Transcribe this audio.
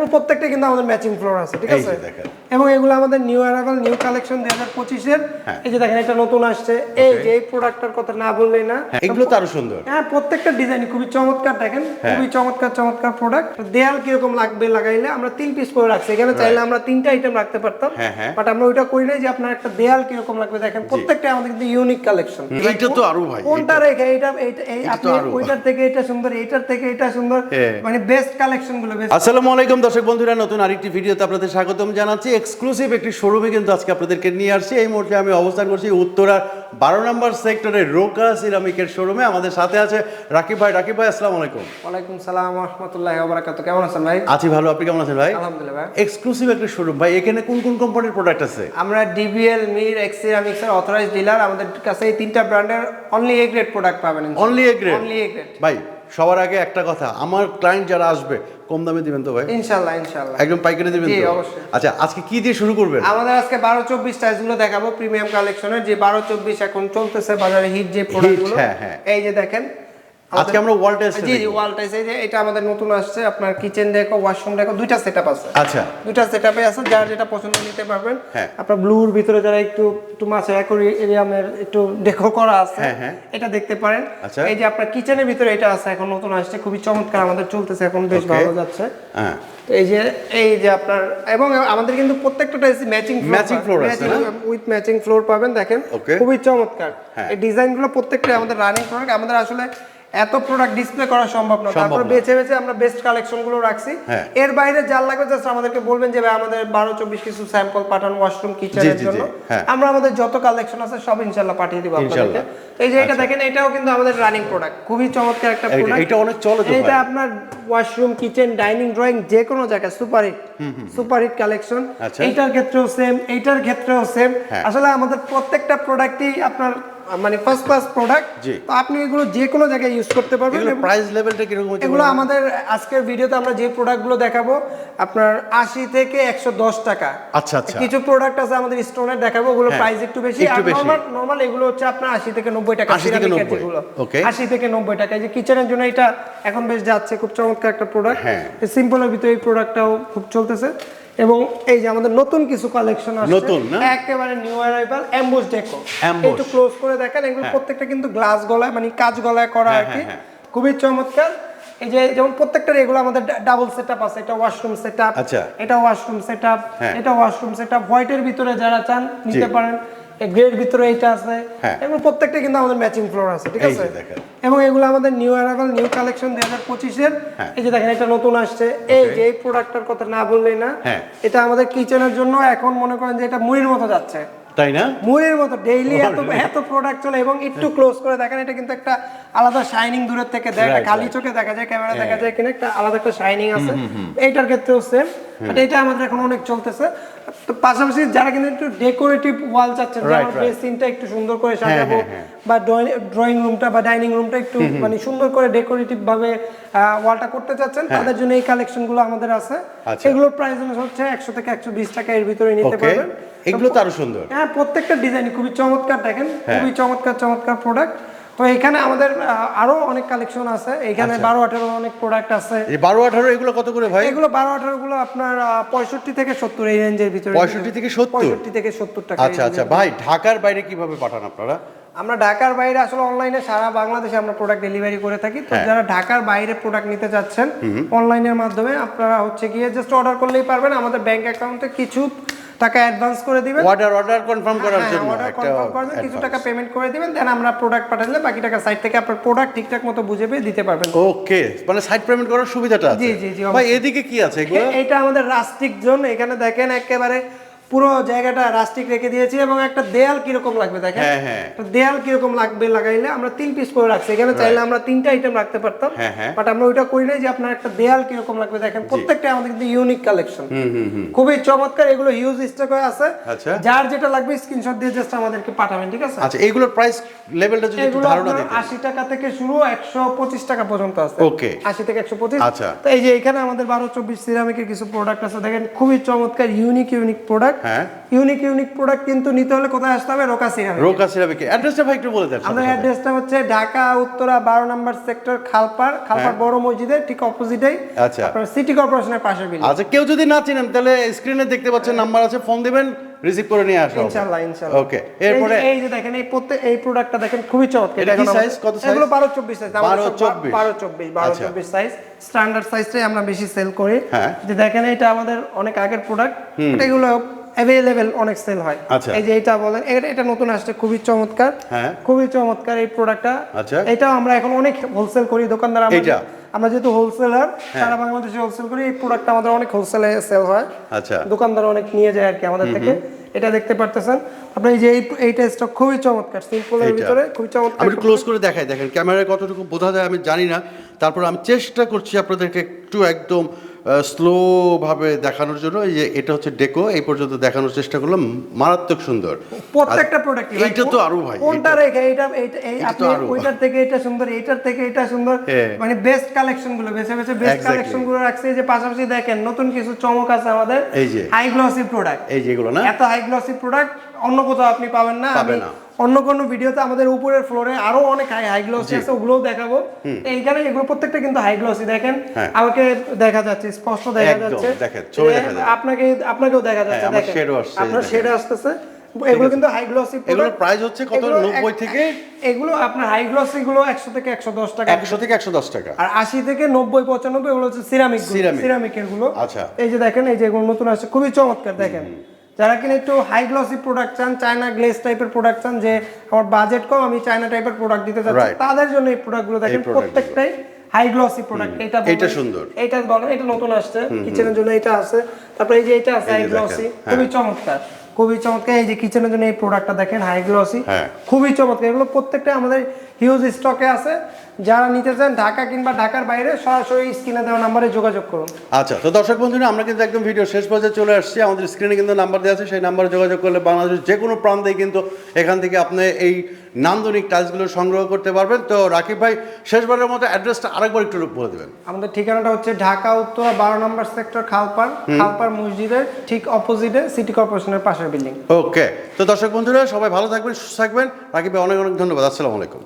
এবং প্রত্যেকটা কিন্তু আমাদের ম্যাচিং ফ্লোর আছে ঠিক আছে? এবং এগুলো আমাদের নিউ অ্যারাইভাল নিউ কালেকশন দুই হাজার পঁচিশের। হ্যাঁ। এই যে দেখেন এটা নতুন আসছে। এই যে এই প্রোডাক্টটার কথা না বললেই না। হ্যাঁ, এগুলো তো আরও সুন্দর। হ্যাঁ প্রত্যেকটা ডিজাইন খুবই চমৎকার দেখেন? হ্যাঁ। খুবই চমৎকার চমৎকার প্রোডাক্ট দেয়াল কীরকম লাগবে লাগাইলে আমরা তিন পিস করে রাখছি। এখানে চাইলে আমরা তিনটা আইটেম রাখতে পারতাম। বাট আমরা ওইটা করি নাই যে আপনার একটা দেয়াল কীরকম লাগবে দেখেন? প্রত্যেকটা আমাদের কিন্তু ইউনিক কালেকশন এইটা তো আরও ভাই কোনটা রেখে এটা এইটা এই আপনি। ওইটার থেকে এটা সুন্দর এইটার থেকে এটা সুন্দর। মানে বেস্ট কালেকশনগুলো বেস্ট আসসালামু আলাইকুম দর্শক বন্ধুরা নতুন আরেকটি ভিডিওতে আপনাদের স্বাগতম জানাচ্ছি। এক্সক্লুসিভ একটি শোরুমে কিন্তু আজকে আপনাদেরকে নিয়ে আসছি। এই মুহূর্তে আমি অবস্থান করছি উত্তরার বারো নম্বর সেক্টরের রোকা সিরামিকের শোরুমে আমাদের সাথে আছে রাকিব ভাই। রাকিব ভাই আসসালামু আলাইকুম। ওয়ালাইকুম সালাম রহমতুল্লাহ ওবরাকাত কেমন আছেন ভাই? আছি ভালো। আপনি কেমন আছেন ভাই? আলহামদুলিল্লাহ ভাই। এক্সক্লুসিভ একটা শোরুম ভাই এখানে কোন কোন কোম্পানির প্রোডাক্ট আছে? আমরা ডিবিএল মির এক্সিরামিক্স এর অথরাইজ ডিলার আমাদের কাছে এই তিনটা ব্র্যান্ডের অনলি এ গ্রেড প্রোডাক্ট পাবেন only A grade only A grade ভাই সবার আগে একটা কথা। আমার ক্লায়েন্ট যারা আসবে কম দামে দিবেন তো ভাই? ইনশাআল্লাহ ইনশাআল্লাহ একদম পাইকারি দিবেন তো? অবশ্যই। আচ্ছা আজকে কি দিয়ে শুরু করবেন? আমাদের আজকে বারো চব্বিশগুলো দেখাবো প্রিমিয়াম কালেকশনের যে বারো চব্বিশ এখন চলতেছে বাজারে হিট যে প্রোডাক্টগুলো গুলো হ্যাঁ। এই যে দেখেন আজকে আমরা ওয়াল টেস্ট জি জি ওয়াল টাইস এই যে এটা আমাদের নতুন আসছে আপনার কিচেন দেখো ওয়াশরুম দেখো দুইটা সেটআপ আছে। আচ্ছা। দুইটা সেটআপে আছে যার যেটা পছন্দ নিতে পারবেন। হ্যাঁ। আপনার ব্লুর ভিতরে যারা একটু একটু মাছের অ্যাকোরিয়ামের একটু ডেকো করা আছে হ্যাঁ, হ্যাঁ। এটা দেখতে পারেন। আচ্ছা। এই যে আপনার কিচেনের ভিতরে এটা আছে এখন নতুন আসছে খুবই চমৎকার আমাদের চলতেছে এখন বেশ ভালো যাচ্ছে। হ্যাঁ। এই যে এই যে আপনার এবং আমাদের কিন্তু প্রত্যেকটা ম্যাচিং Matching floor আছে? উইথ ম্যাচিং ফ্লোর পাবেন দেখেন। খুবই চমৎকার। এই ডিজাইনগুলো প্রত্যেকটা আমাদের রানিং প্রোডাক্ট আমাদের আসলে এত প্রোডাক্ট ডিসপ্লে করা সম্ভব না। তারপর বেছে বেছে আমরা বেস্ট কালেকশনগুলো রাখছি। হ্যাঁ। এর বাইরে যা লাগবে জাস্ট আমাদেরকে বলবেন যে ভাই আমাদের বারো চব্বিশ কিছু স্যাম্পল পাঠান ওয়াশরুম কিচেনের জন্য। হ্যাঁ। আমরা আমাদের যত কালেকশন আছে সব ইনশাল্লাহ পাঠিয়ে দিব আপনাদেরকে। এই যে এটা দেখেন এটাও কিন্তু আমাদের রানিং প্রোডাক্ট খুবই চমৎকার একটা প্রোডাক্ট এটা অনেক চলে এটা আপনার ওয়াশরুম কিচেন ডাইনিং ড্রয়িং যে কোনো জায়গায় super hit super hit collection আচ্ছা। এইটার ক্ষেত্রেও সেম এইটার ক্ষেত্রেও সেম হ্যাঁ। আসলে আমাদের প্রত্যেকটা প্রোডাক্টই আপনার মানে ফার্স্ট ক্লাস প্রোডাক্ট জি। তো আপনি এগুলো যে কোনো জায়গায় ইউজ করতে পারবেন প্রাইস লেভেলটা কীরকম এগুলো আমাদের আজকের ভিডিওতে আমরা যে প্রোডাক্টগুলো দেখাবো আপনার আশি থেকে একশো দশ টাকা আচ্ছা আচ্ছা কিছু প্রোডাক্ট আছে আমাদের স্টোনের দেখাবো ওগুলো হ্যাঁ, প্রাইস একটু বেশি আর। নরমাল নরমাল এগুলো হচ্ছে আপনার আশি থেকে নব্বই টাকা 80 থেকে ceramic এর 90 যেগুলো। Okay. আশি থেকে নব্বই টাকা এই যে কিচেনের জন্য এটা এখন বেশ যাচ্ছে খুব চমৎকার একটা প্রোডাক্ট হ্যাঁ। সিম্পলের ভিতরে এই প্রোডাক্টটাও খুব চলতেছে এবং এই যে আমাদের নতুন কিছু কালেকশন আছে নতুন না? একেবারে নিউ অ্যারাইভাল এমবোস ডেকো। একটু ক্লোজ করে দেখেন এগুলো প্রত্যেকটা কিন্তু গ্লাস গলায় মানে কাজ গলায় করা হ্যাঁ, আর কি হ্যাঁ, খুবই চমৎকার এই যে যেমন প্রত্যেকটার এগুলো আমাদের ডাবল সেটআপ আছে এটা ওয়াশরুম সেটআপ আচ্ছা। এটা ওয়াশরুম সেটআপ হ্যাঁ। এটা ওয়াশরুম সেটআপ হোয়াইটের ভিতরে যারা চান নিতে পারেন গ্রেড ভিতরে এটা আছে। হ্যাঁ। এগুলো প্রত্যেকটা কিন্তু আমাদের ম্যাচিং ফ্লোর আছে ঠিক আছে? এবং এগুলো আমাদের নিউ অ্যারাইভাল নিউ কালেকশন দুই হাজার পঁচিশের। হ্যাঁ। এই যে দেখেন এটা নতুন আসছে। এই যে এই প্রোডাক্টটার কথা না বললেই না হ্যাঁ। এটা আমাদের কিচেনের জন্য এখন মনে করেন যে এটা মুড়ির মতো যাচ্ছে। তাই না? মুড়ির মতো ডেইলি এত এত প্রোডাক্ট চলে এবং একটু ক্লোজ করে দেখেন এটা কিন্তু একটা আলাদা শাইনিং দূরের থেকে Right, খালি চোখে দেখা যায় ক্যামেরা দেখা যায় কিনা একটা আলাদা একটা শাইনিং আছে। এইটার ক্ষেত্রেও সেম বাট এটা আমাদের এখন অনেক চলতেছে তো পাশাপাশি যারা কিন্তু একটু ডেকোরেটিভ ওয়াল চাচ্ছেন যে আমার. বেসিনটা একটু সুন্দর করে সাজাবো হ্যাঁ, হ্যাঁ। বা ড্রয়িং রুমটা বা ডাইনিং রুমটা একটু মানে সুন্দর করে ডেকোরেটিভ ভাবে ওয়ালটা করতে চাচ্ছেন তাদের জন্য এই কালেকশনগুলো আমাদের আছে হ্যাঁ। আচ্ছা। এগুলোর প্রাইস হচ্ছে একশো থেকে একশো বিশ টাকা এর ভিতরে নিতে পারবেন এগুলো তো আরও সুন্দর হ্যাঁ প্রত্যেকটা ডিজাইন খুবই চমৎকার দেখেন হ্যাঁ। খুবই চমৎকার চমৎকার প্রোডাক্ট তো এখানে আমাদের আরও অনেক কালেকশন আছে। এখানে আচ্ছা। বারো আঠারো অনেক প্রোডাক্ট আছে। এই বারো আঠারো এগুলো কত করে ভাই? এগুলো বারো আঠারো গুলো আপনার পঁয়ষট্টি থেকে সত্তর এই রেঞ্জের ভিতরে। 65 থেকে 70? পঁয়ষট্টি থেকে সত্তর টাকা আচ্ছা আচ্ছা। ভাই ঢাকার বাইরে কীভাবে পাঠান আপনারা? আমরা ঢাকার বাইরে আসলে অনলাইনে সারা বাংলাদেশে আমরা প্রোডাক্ট ডেলিভারি করে থাকি। তো হ্যাঁ। যারা ঢাকার বাইরে প্রোডাক্ট নিতে চাচ্ছেন অনলাইনের মাধ্যমে আপনারা হচ্ছে গিয়ে জাস্ট অর্ডার করলেই পারবেন। আমাদের ব্যাংক অ্যাকাউন্টে কিছু টাকা অ্যাডভান্স করে দিবেন। অর্ডার অর্ডার কনফার্ম করার হ্যাঁ, জন্য। করবেন, কিছু টাকা পেমেন্ট করে দিবেন দেন আমরা প্রোডাক্ট পাঠালে বাকি টাকা সাইট থেকে আপনার প্রোডাক্ট ঠিকঠাক মতো বুঝে পেয়ে দিতে পারবেন। ওকে মানে সাইট পেমেন্ট করার সুবিধাটা আছে। জি, জি, জি, ভাই এদিকে কি আছে এগুলো? এটা আমাদের রাস্টিক জোন এখানে দেখেন একেবারে পুরো জায়গাটা রাস্টিক রেখে দিয়েছি এবং একটা দেয়াল কীরকম লাগবে দেখেন? হ্যাঁ, হ্যাঁ। দেয়াল কীরকম লাগবে লাগাইলে আমরা তিন পিস করে রাখছি। এখানে চাইলে আমরা তিনটা আইটেম রাখতে পারতাম। হ্যাঁ, হ্যাঁ। বাট আমরা ওইটা করি নাই যে আপনার একটা দেয়াল কীরকম লাগবে দেখেন। প্রত্যেকটা আমাদের কিন্তু ইউনিক কালেকশন খুবই চমৎকার এগুলো হিউজ স্টক হয়ে আছে। আচ্ছা। যার যেটা লাগবে স্ক্রিনশট দিয়ে জাস্ট আমাদেরকে পাঠাবেন ঠিক আছে? আচ্ছা এগুলোর প্রাইস লেভেলটা যদি একটু ধারণা দিতেন। আশি টাকা থেকে শুরু একশো পঁচিশ টাকা পর্যন্ত আছে। ওকে। আশি থেকে একশো পঁচিশ। আচ্ছা। তো এই যে এখানে আমাদের বারো চব্বিশ সিরামিকের কিছু প্রোডাক্ট আছে। দেখেন খুবই চমৎকার ইউনিক ইউনিক প্রোডাক্ট হ্যাঁ। ইউনিক ইউনিক প্রোডাক্ট কিন্তু নিতে হলে কোথায় আসতে হবে রোকা সিরামিক রোকা সিরামিকে অ্যাড্রেসটা ভাই একটু বলে দেন আমাদের। অ্যাড্রেসটা হচ্ছে ঢাকা উত্তরা বারো নম্বর সেক্টর খালপার খালপার বড় মসজিদের ঠিক অপোজিটেই হ্যাঁ। আচ্ছা। আপনার সিটি কর্পোরেশনের পাশে বিল আচ্ছা কেউ যদি না চিনেন তাহলে স্ক্রিনে দেখতে পাচ্ছেন নাম্বার আছে ফোন দিবেন রিসিভ করে নিয়ে আসো ইনশাআল্লাহ ইনশাআল্লাহ ওকে এরপরে এই যে দেখেন এই প্রত্যেক এই প্রোডাক্টটা দেখেন খুবই চমৎকার এটা কি size? কত size? এগুলো 12 24 সাইজ 12 24 12 24 12 আচ্ছা। 24 সাইজ স্ট্যান্ডার্ড সাইজটাই আমরা বেশি সেল করি হ্যাঁ। যে দেখেন এটা আমাদের অনেক আগের প্রোডাক্ট এগুলো অ্যাভেলেবেল অনেক সেল হয় আচ্ছা। এই যে এটা বলেন এটা এটা নতুন আসছে খুবই চমৎকার হ্যাঁ। খুবই চমৎকার এই প্রোডাক্টটা আচ্ছা। এটাও আমরা এখন অনেক হোলসেল করি দোকানদার আমরা? আমরা যেহেতু হোলসেলার হ্যাঁ। সারা বাংলাদেশে হোলসেল করি এই প্রোডাক্ট আমাদের অনেক হোলসেলে সেল হয়। আচ্ছা। দোকানদার অনেক নিয়ে যায় আর কি আমাদের থেকে। এটা দেখতে পারতেছেন। আপনি এই যে এই এইটা স্টক খুবই চমৎকার সিম্পল এর ভিতরে খুবই চমৎকার আমি ক্লোজ করে দেখাই দেখেন ক্যামেরায় কতটুকু বোঝা যায় আমি জানি না। তারপর আমি চেষ্টা করছি আপনাদেরকে একটু একদম স্লো ভাবে দেখানোর জন্য এই যে এটা হচ্ছে ডেকো এই পর্যন্ত দেখানোর চেষ্টা করলাম। মারাত্মক সুন্দর। প্রত্যেকটা প্রোডাক্ট এইটা তো আরও ভাই, কোনটা রেখে এটা আপনি ওইটার থেকে এটা সুন্দর এইটার থেকে এটা সুন্দর। হ্যাঁ। মানে বেস্ট কালেকশনগুলো বেছে বেছে বেস্ট কালেকশনগুলো রাখছে। এই যে পাশাপাশি দেখেন নতুন কিছু চমক আছে আমাদের। এই যে। হাই গ্লসি প্রোডাক্ট এই যেগুলো না? এত হাই গ্লসি প্রোডাক্ট অন্য কোথাও আপনি পাবেন না। পাবে আমি না। অন্য কোনো ভিডিওতে আমাদের উপরের ফ্লোরে আরও অনেক হাই হাই গ্লসি আছে ওগুলোও দেখাবো। এইখানে এগুলো প্রত্যেকটা কিন্তু হাই গ্লসি দেখেন? হ্যাঁ। আমাকে দেখা যাচ্ছে স্পষ্ট দেখা যাচ্ছে। আপনাকে আপনাকেও দেখা যাচ্ছে হ্যাঁ, দেখেন। আসছে, আপনার শেড আসতেছে। এগুলো কিন্তু হাই গ্লসি এগুলোর price হচ্ছে কত? 90 থেকে? এগুলো আপনার হাই গ্লসি গুলো 100 থেকে 110 টাকা। একশো থেকে একশো দশ টাকা। আর 80 থেকে 90 95 এগুলো হচ্ছে সিরামিক। সিরামিকেরগুলো। আচ্ছা। এই যে দেখেন এই যে এগুলো নতুন আসছে খুবই চমৎকার দেখেন। যারা কিনা একটু হাই গ্লসি প্রোডাক্ট চান চায়না গ্লেজ টাইপের প্রোডাক্ট চান যে আমার বাজেট কম আমি চায়না টাইপের প্রোডাক্ট দিতে চাচ্ছি তাদের জন্য এই প্রোডাক্টগুলো দেখেন প্রত্যেকটাই হাই গ্লসি প্রোডাক্ট এটা এইটা সুন্দর। এইটা বলেন এটা নতুন আসছে কিচেনের জন্য এটা আছে। তারপরে এই যে এটা আছে হাই গ্লসি হ্যাঁ। খুবই চমৎকার খুবই চমৎকার। এই যে কিচেনের জন্য এই প্রোডাক্টটা দেখেন হাই গ্লসি হ্যাঁ। খুবই চমৎকার। এগুলো প্রত্যেকটা আমাদের হিউজ স্টকে আছে। যারা নিতে চান ঢাকা কিংবা ঢাকার বাইরে সরাসরি স্ক্রিনে দেওয়া নাম্বারে যোগাযোগ করুন। আচ্ছা তো দর্শক বন্ধুরা আমরা কিন্তু একদম ভিডিও শেষ পর্যায়ে চলে আসছি। আমাদের স্ক্রিনে কিন্তু নাম্বার দেওয়া আছে সেই নাম্বারে যোগাযোগ করলে বাংলাদেশের যে কোনো প্রান্তে কিন্তু এখান থেকে আপনি এই নান্দনিক টাইলসগুলো সংগ্রহ করতে পারবেন। তো রাকিব ভাই শেষবারের মতো অ্যাড্রেসটা আরেকবার একটু বলে দেবেন। আমাদের ঠিকানাটা হচ্ছে ঢাকা উত্তরা বারো নম্বর সেক্টর খালপার খালপার মসজিদের ঠিক অপোজিটে সিটি কর্পোরেশনের পাশের বিল্ডিং ওকে তো দর্শক বন্ধুরা সবাই ভালো থাকবেন সুস্থ থাকবেন। রাকিব ভাই অনেক অনেক ধন্যবাদ। আসসালামু আলাইকুম।